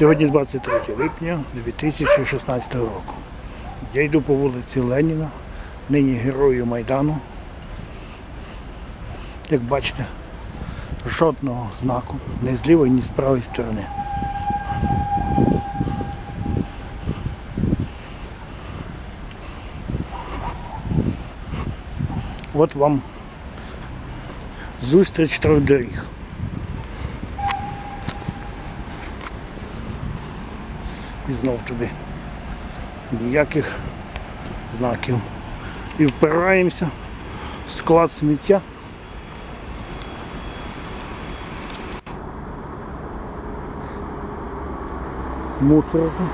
Сьогодні 23 липня 2016 року. Я йду по вулиці Леніна, нині герою Майдану. Як бачите, жодного знаку ні з лівої, ні з правої сторони. От вам зустріч трьох доріг. І знов туди ніяких знаків. І впираємося в склад сміття. Мусорку.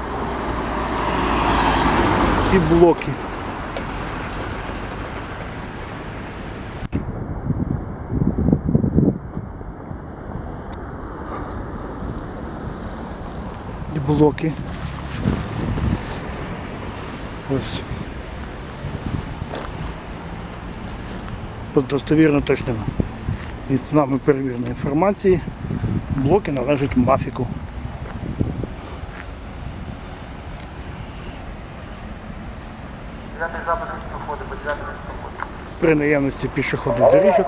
І блоки. І блоки. Ось. Достовірно точно від нами перевіреної інформації. Блоки належать мафіку. При наявності пішохідних доріжок,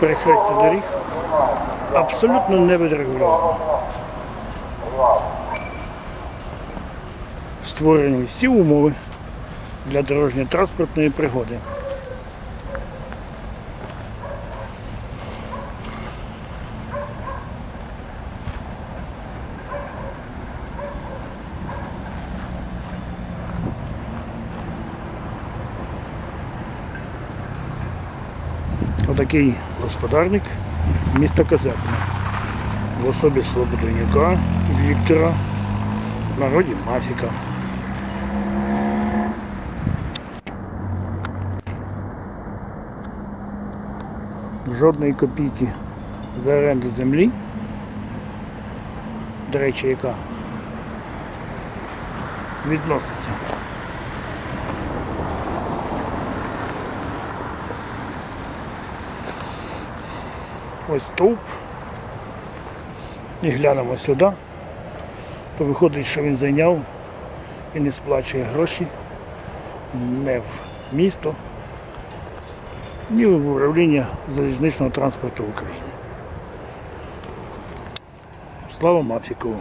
перехрестя доріг абсолютно не відрегульовано. Створені всі умови для дорожньо-транспортної пригоди. Отакий господарник міста Казятина в особі Слободенюка Віктора, в народі Мафіка. Жодної копійки за оренду землі, до речі, яка відноситься. Ось стовп. І глянемо сюди, то виходить, що він зайняв і не сплачує гроші не в місто, в управління залізничного транспорту України. Слава Мафікову!